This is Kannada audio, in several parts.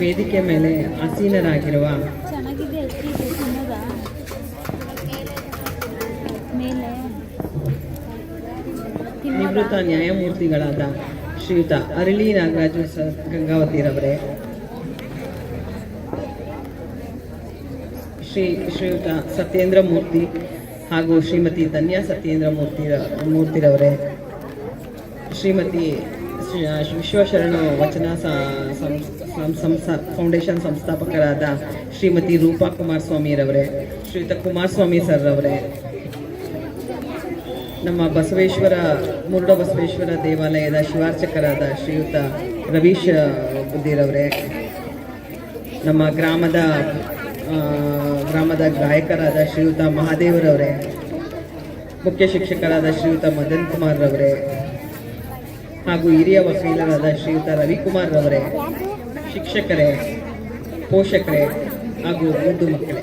ವೇದಿಕೆ ಮೇಲೆ ಆಸೀನರಾಗಿರುವ ನಿವೃತ್ತ ನ್ಯಾಯಮೂರ್ತಿಗಳಾದ ಶ್ರೀಯುತ ಅರಳಿ ನಾಗರಾಜ ಗಂಗಾವತಿರವರೇ ಶ್ರೀ ಶ್ರೀಯುತ ಸತ್ಯೇಂದ್ರ ಮೂರ್ತಿ ಹಾಗೂ ಶ್ರೀಮತಿ ಧನ್ಯಾ ಸತ್ಯೇಂದ್ರ ಮೂರ್ತಿ ಮೂರ್ತಿರವರೇ ಶ್ರೀಮತಿ ಶ್ರೀ- ವಿಶ್ವಶರಣ ವಚನ ಸಂಸ್ಥಾ ಫೌಂಡೇಶನ್ ಸಂಸ್ಥಾಪಕರಾದ ಶ್ರೀಮತಿ ರೂಪಾ ಕುಮಾರಸ್ವಾಮಿರವರೇ ಶ್ರೀಯುತ ಕುಮಾರಸ್ವಾಮಿ ಸರ್ ಅವರೇ ನಮ್ಮ ಬಸವೇಶ್ವರ, ಮುರುಡ ಬಸವೇಶ್ವರ ದೇವಾಲಯದ ಶಿವಾರ್ಚಕರಾದ ಶ್ರೀಯುತ ರವೀಶ್ ಬುದ್ಧಿರವರೇ ನಮ್ಮ ಗ್ರಾಮದ ಗ್ರಾಮದ ಗಾಯಕರಾದ ಶ್ರೀಯುತ ಮಹಾದೇವರವರೇ ಮುಖ್ಯ ಶಿಕ್ಷಕರಾದ ಶ್ರೀಯುತ ಮದನ್ ಕುಮಾರ್ ರವರೇ ಹಾಗೂ ಹಿರಿಯ ವಕೀಲರಾದ ಶ್ರೀಯುತ ರವಿಕುಮಾರ್ ರವರೇ ಶಿಕ್ಷಕರೇ ಪೋಷಕರೇ ಹಾಗೂ ಮುದ್ದು ಮಕ್ಕಳೇ.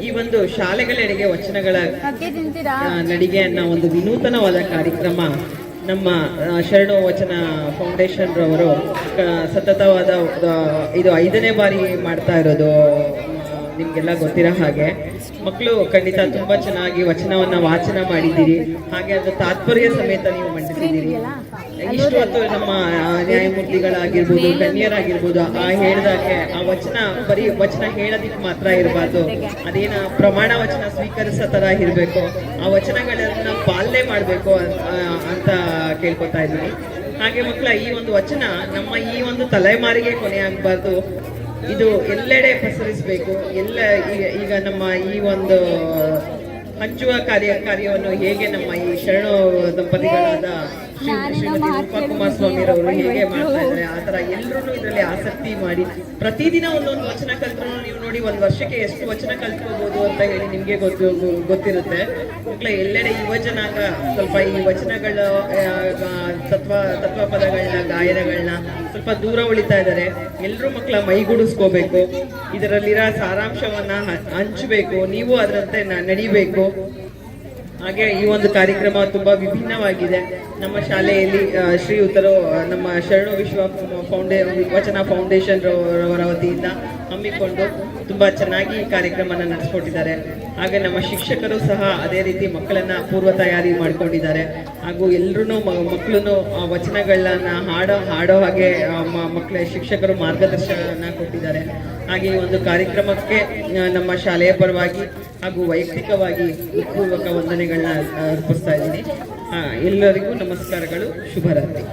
ಈ ಒಂದು ಶಾಲೆಗಳೆಡೆಗೆ ವಚನಗಳ ನಡಿಗೆಯನ್ನ ತಿಂತೀರಾ? ನಡಿಗೆ ಅನ್ನೋ ಒಂದು ವಿನೂತನವಾದ ಕಾರ್ಯಕ್ರಮ ನಮ್ಮ ಶರಣು ವಚನ ಫೌಂಡೇಶನ್ ರವರು ಸತತವಾದ ಇದು ಐದನೇ ಬಾರಿ ಮಾಡ್ತಾ ಇರೋದು ನಿಮ್ಗೆಲ್ಲ ಗೊತ್ತಿರೋ ಹಾಗೆ. ಮಕ್ಕಳು ಖಂಡಿತ ತುಂಬಾ ಚೆನ್ನಾಗಿ ವಚನವನ್ನ ವಾಚನ ಮಾಡಿದ್ದೀರಿ. ಹಾಗೆ ಅದು ತಾತ್ಪರ್ಯ ಸಮೇತ ನೀವು ಮಂಡಿಸಿದ್ದೀರಿ. ಇಷ್ಟು ಹೊತ್ತು ನಮ್ಮ ನ್ಯಾಯಮೂರ್ತಿಗಳಾಗಿರ್ಬೋದು, ಗಣ್ಯರಾಗಿರ್ಬೋದು, ಆ ಹೇಳಿದಾಗೆ ಆ ವಚನ, ಬರೀ ವಚನ ಹೇಳೋದಿಕ್ಕೆ ಮಾತ್ರ ಇರಬಾರ್ದು. ಅದೇನ ಪ್ರಮಾಣ ವಚನ ಸ್ವೀಕರಿಸೋ ತರ ಇರಬೇಕು, ಆ ವಚನಗಳನ್ನ ಪಾಲನೆ ಮಾಡಬೇಕು ಅಂತ ಕೇಳ್ಕೊತಾ ಇದ್ದೀನಿ. ಹಾಗೆ ಮಕ್ಕಳ, ಈ ಒಂದು ವಚನ ನಮ್ಮ ಈ ಒಂದು ತಲೆಮಾರಿಗೆ ಕೊನೆ ಆಗಬಾರ್ದು. ಇದು ಎಲ್ಲೆಡೆ ಪಸರಿಸಬೇಕು. ಎಲ್ಲ ಈಗ- ನಮ್ಮ ಈ ಒಂದು ಹಂಚುವ ಕಾರ್ಯ, ಕಾರ್ಯವನ್ನು ಹೇಗೆ ನಮ್ಮ ಈ ಶರಣ ದಂಪತಿಗಳಾದ ಕುಮಾರಸ್ವಾಮಿರವರು ಹೇಗೆ ಮಾಡ್ತಾ ಇದ್ದಾರೆ ಆ ತರ ಎಲ್ಲರೂ ಇದರಲ್ಲಿ ಆಸಕ್ತಿ ಮಾಡಿ. ಪ್ರತಿದಿನ ಒಂದೊಂದು ವಚನ ಕಲ್ತ್ರು ನೀವು ನೋಡಿ ಒಂದು ವರ್ಷಕ್ಕೆ ಎಷ್ಟು ವಚನ ಕಲ್ತ್ಕೋಬಹುದು ಅಂತ ಹೇಳಿ ನಿಮ್ಗೆ ಗೊತ್ತು ಗೊತ್ತಿರುತ್ತೆ. ಮಕ್ಕಳ ಎಲ್ಲೆಡೆ ಯುವ ಜನಾಂಗ ಸ್ವಲ್ಪ ಈ ವಚನಗಳ ತತ್ವ ತತ್ವ ಪದಗಳನ್ನ ಗಾಯನಗಳನ್ನ ಸ್ವಲ್ಪ ದೂರ ಉಳಿತಾ ಇದ್ದಾರೆ. ಎಲ್ಲರೂ ಮಕ್ಕಳ ಮೈಗೂಡಿಸ್ಕೋಬೇಕು ಇದರಲ್ಲಿರೋ ಸಾರಾಂಶವನ್ನ ಹಂಚಬೇಕು. ನೀವು ಅದರಂತೆ ನಡಿಬೇಕು. ಹಾಗೆ ಈ ಒಂದು ಕಾರ್ಯಕ್ರಮ ತುಂಬಾ ವಿಭಿನ್ನವಾಗಿದೆ. ನಮ್ಮ ಶಾಲೆಯಲ್ಲಿ ಶ್ರೀಯುತರು ನಮ್ಮ ಶರಣು ವಿಶ್ವ ಫೌಂಡೇ, ವಿವಚನ ಫೌಂಡೇಶನ್ ರವರ ವತಿಯಿಂದ ಹಮ್ಮಿಕೊಂಡು ತುಂಬಾ ಚೆನ್ನಾಗಿ ಈ ಕಾರ್ಯಕ್ರಮನ ನಡೆಸ್ಕೊಟ್ಟಿದ್ದಾರೆ. ಹಾಗೆ ನಮ್ಮ ಶಿಕ್ಷಕರು ಸಹ ಅದೇ ರೀತಿ ಮಕ್ಕಳನ್ನ ಪೂರ್ವ ತಯಾರಿ ಮಾಡ್ಕೊಂಡಿದ್ದಾರೆ. ಹಾಗೂ ಎಲ್ಲರೂ ಮಕ್ಕಳು ವಚನಗಳನ್ನ ಹಾಡೋ ಹಾಡೋ ಹಾಗೆ ಮಕ್ಕಳ ಶಿಕ್ಷಕರು ಮಾರ್ಗದರ್ಶನ ಕೊಟ್ಟಿದ್ದಾರೆ. ಹಾಗೆ ಈ ಒಂದು ಕಾರ್ಯಕ್ರಮಕ್ಕೆ ನಮ್ಮ ಶಾಲೆಯ ಪರವಾಗಿ ಹಾಗೂ ವೈಯಕ್ತಿಕವಾಗಿ ಪೂರ್ವಕ ವಂದನೆಗಳನ್ನ ಅರ್ಪಿಸ್ತಾ ಇದ್ದೀನಿ ಆ, ಎಲ್ಲರಿಗೂ ನಮಸ್ಕಾರಗಳು ಶುಭರಾತ್ರಿ